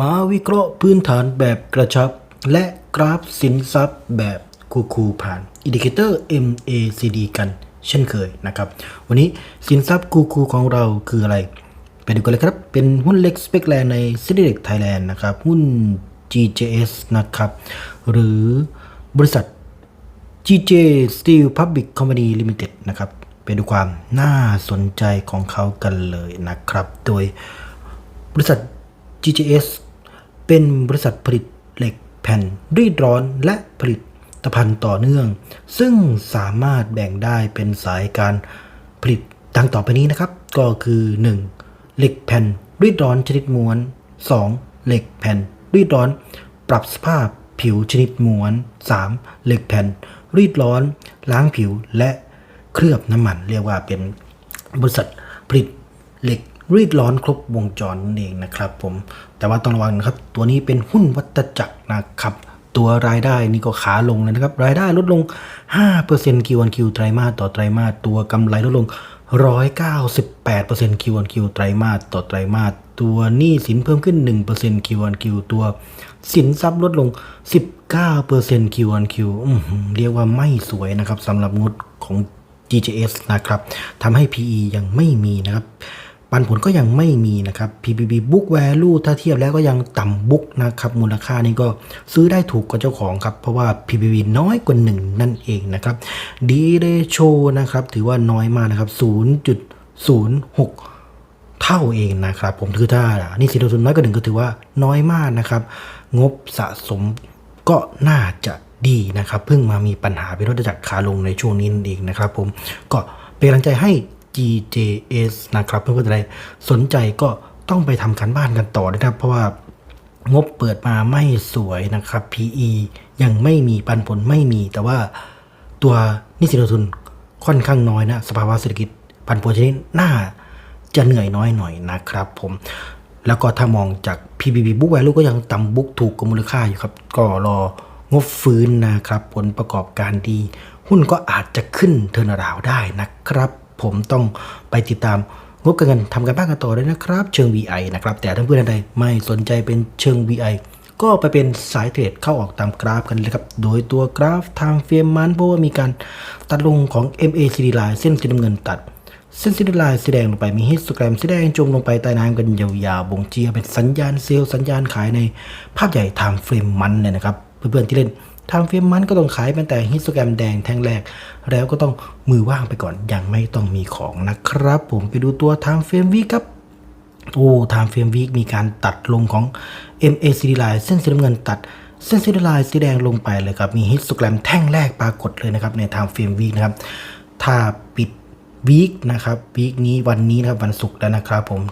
มาวิเคราะห์พื้นฐานแบบกระชับ และกราฟสินทรัพย์แบบคูคูผ่านอินดิเคเตอร์ MACD กันเช่นเคยนะครับ วันนี้สินทรัพย์คูคูของเราคืออะไร ไปดูกันเลยครับ เป็นหุ้นเล็กสเปกแลนในซิติเล็กไทยแลนด์นะครับ หุ้น GJS นะครับ หรือบริษัท GJ Steel Public Company Limited นะครับไปดูความน่าสนใจของเขากันเลยนะครับ โดยบริษัท GJS เป็นบริษัทผลิตเหล็กแผ่นรีดร้อนและผลิตภัณฑ์ต่อเนื่อง ซึ่งสามารถแบ่งได้เป็นสายการผลิตดังต่อไปนี้นะครับ ก็คือ 1. เหล็กแผ่นรีดร้อนชนิดม้วน 2. เหล็กแผ่นรีดร้อน ปรับสภาพผิวชนิดม้วน 3. เหล็กแผ่นรีดร้อน ล้างผิวและเคลือบน้ำมัน เรียกว่าเป็นบริษัทผลิตเหล็ก รีดร้อนครบวงจรนั่นเองนะครับผมแต่ว่าต้องระวังนะครับ ตัวนี้เป็นหุ้นวัตจักรนะครับตัวรายได้นี่ก็ขาลงเลยนะครับ รายได้ลดลง 5% Q on Q ไตรมาสต่อไตรมาสตัวกำไรลดลง 198% Q on Q ไตรมาสต่อไตรมาสตัวหนี้สินเพิ่มขึ้น 1% Q on Q ตัวสินทรัพย์ลดลง 19% Q on Q อื้อหือเรียกว่าไม่สวยนะครับสำหรับงดของ GJS นะครับทำให้ PE ยังไม่มีนะครับ ปันผลก็ยังไม่มีนะครับ PBB book value ถ้าเทียบแล้วก็ยังต่ำ book นะครับ มูลค่านี่ก็ซื้อได้ถูกกว่าเจ้าของครับ เพราะว่า PBB น้อยกว่า 1 นั่นเองนะครับ D ratio นะครับ ถือว่าน้อยมากนะครับ 0.06เท่าเองนะครับ ผมคือถ้านี่สินทุนน้อยกว่าหนึ่งก็ถือว่าน้อยมากนะครับ งบสะสมก็น่าจะดีนะครับ เพิ่งมามีปัญหาเป็นรถจักรขาลงในช่วงนี้นั่นเองนะครับ ผมก็เป็นกำลังใจให้ GJS นะครับเพื่อนๆจะได้สนใจก็ต้องไปทำการบ้านกันต่อนะครับ เพราะว่างบเปิดมาไม่สวยนะครับ PE ยังไม่มีปันผลไม่มี แต่ว่าตัวนิสินลงทุนค่อนข้างน้อยนะสภาวะเศรษฐกิจปันผลชนิดน่าจะเหนื่อยน้อยหน่อยนะครับผมแล้วก็ถ้ามองจาก PBB book value ก็ยังต่ำ book ถูกกว่ามูลค่าอยู่ครับ ก็รองบฟื้นนะครับ ผลประกอบการดี หุ้นก็อาจจะขึ้นเทอร์นาราวได้นะครับ ผมต้องไปติดตามงบการเงินทำกันบ้านกันต่อด้วยนะครับ เชิง VI นะครับ แต่ถ้าเพื่อนใดไม่สนใจเป็นเชิง VI ก็ไปเป็นสายเทรดเข้าออกตามกราฟกันเลยครับ โดยตัวกราฟทางเฟรมมันเพราะว่ามีการตัดลงของ MACD line เส้นสีน้ำเงินตัด เส้นสีลายสีแดงลงไปมีฮิสโตแกรมสีแดงจมลงไปใต้น้ำกันยาวๆบ่งชี้เป็นสัญญาณเซลล์สัญญาณขายในภาพใหญ่ทม์เฟรมมันเลยนะครับ เพื่อนๆที่เล่น ทม์เฟรมมันก็ต้องขายเป็นแต่ฮิสโตแกรมแดงแท่งแรก แล้วก็ต้องมือว่างไปก่อนยังไม่ต้องมีของนะครับ ผมไปดูตัวทม์เฟรมวีครับโอ้ไทม์เฟรมวีคมีการตัดลงของ MACD line เส้นสีน้ำเงินตัดเส้นสีลายสีแดงลงไปเลยครับ มีฮิสโตแกรมแท่งแรกปรากฏเลยนะครับ ในไทม์เฟรมวีคนะครับ ถ้าปิดวีคนะครับวีคนี้วันนี้นะครับ วันศุกร์แล้วนะครับผม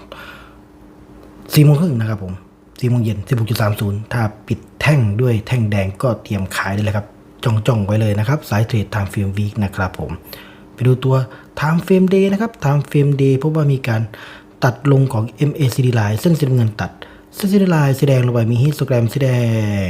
สี่โมงครึ่งนะครับผมสี่โมงเย็นสิบหกจุดสามศูนย์ถ้าปิด แท่งด้วยแท่งแดงก็เตรียมขายได้เลยครับจ้องจ้องๆไว้เลยนะครับสายเทรดไทม์เฟรมวีคนะครับผมไปดูตัว Time Frame Day นะครับ Time Frame Day พบว่ามีการตัดลงของ MACD line เส้นสีน้ำเงินตัดเส้นสีลายสีแดงลงไปมีฮิสโตแกรมสีแดง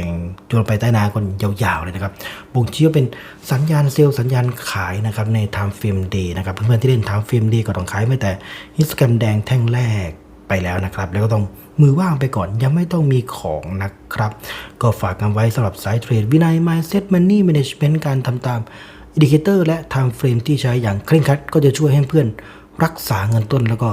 จนไปใต้น้ำก่อนยาวๆเลยนะครับบ่งชี้ว่าเป็นสัญญาณเซลล์สัญญาณขายนะครับใน Time Frame Day นะครับเพื่อนๆที่เล่น Time Frame Day ก็ต้องขายไม่แต่ฮิสโตแกรมแดงแท่งแรก ไปแล้วนะครับ แล้วก็ต้องมือว่างไปก่อนยังไม่ต้องมีของนะครับ ก็ฝากกันไว้สำหรับสายเทรดวินัย Mindset Money Management การทำตามอินดิเคเตอร์และ Time Frame ที่ใช้อย่างเคร่งครัดก็จะช่วยให้เพื่อนรักษาเงินต้นแล้วก็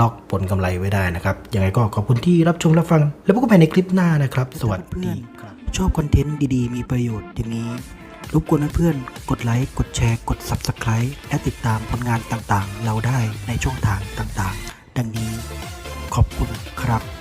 ล็อกผลกำไรไว้ได้นะครับยังไงก็ขอบคุณที่รับชมรับฟัง แล้วพบกันใหม่ในคลิปหน้านะครับ สวัสดีครับชอบคอนเทนต์ดีๆ มีประโยชน์อย่างนี้รบกวนเพื่อนๆกดไลค์ กดแชร์ กด Subscribe และติดตามผลงานต่างๆ เราได้ในช่องทางต่างๆ ดังนี้ ขอบคุณครับ